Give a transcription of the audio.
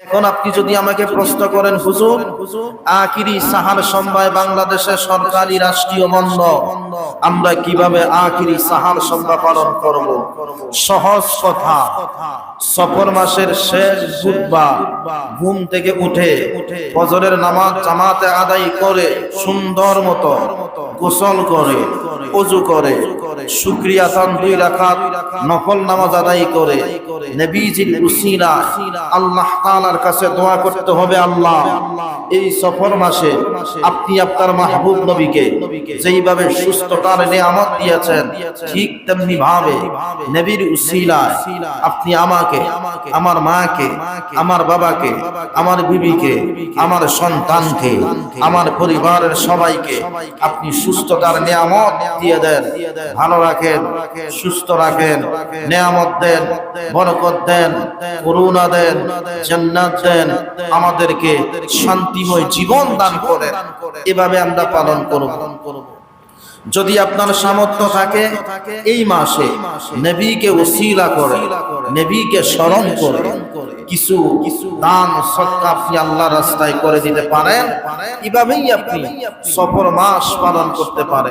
এখন আপনি যদি আমাকে প্রশ্ন করেন, হুজুর, আকিরি সাহার সম্বায় বাংলাদেশের সরকারি রাষ্ট্রীয় বন্ধ, আমরা কীভাবে আকিরি সাহার সম্বা পালন করব? সহজ কথা, সফর মাসের শেষ বুধবার ঘুম থেকে উঠে ফজরের নামাজ জামাতে আদায় করে সুন্দর মতো গোসল করে, অজু করে আপনি আপনার মাহবুব নবীকে যেইভাবে সুস্থতার নিয়ামত দিয়েছেন, ঠিক তেমনি ভাবে নবীর উসিলায় আপনি আমাকে, আমার মাকে, আমার বাবাকে, আমার বিবিকে, আমার সন্তানকে, আমার পরিবারের সবাইকে আপনি সুস্থতার নিয়ামত দিয়ে দেন। ভালো রাখেন, সুস্থ রাখেন, নিয়ামত দেন, বরকত দেন, করুণা দেন, জান্নাত দেন, আমাদেরকে শান্তিময় জীবন দান করেন। এভাবে আমরা পালন করব। যদি আপনার সামর্থ্য থাকে, এই মাসে নবীকে ওসিলা করে, নবীকে স্মরণ করে, কিছু দান সৎকা আপনি আল্লাহ রাস্তায় করে দিতে পারেন, এভাবেই আপনি সফর মাস পালন করতে পারেন।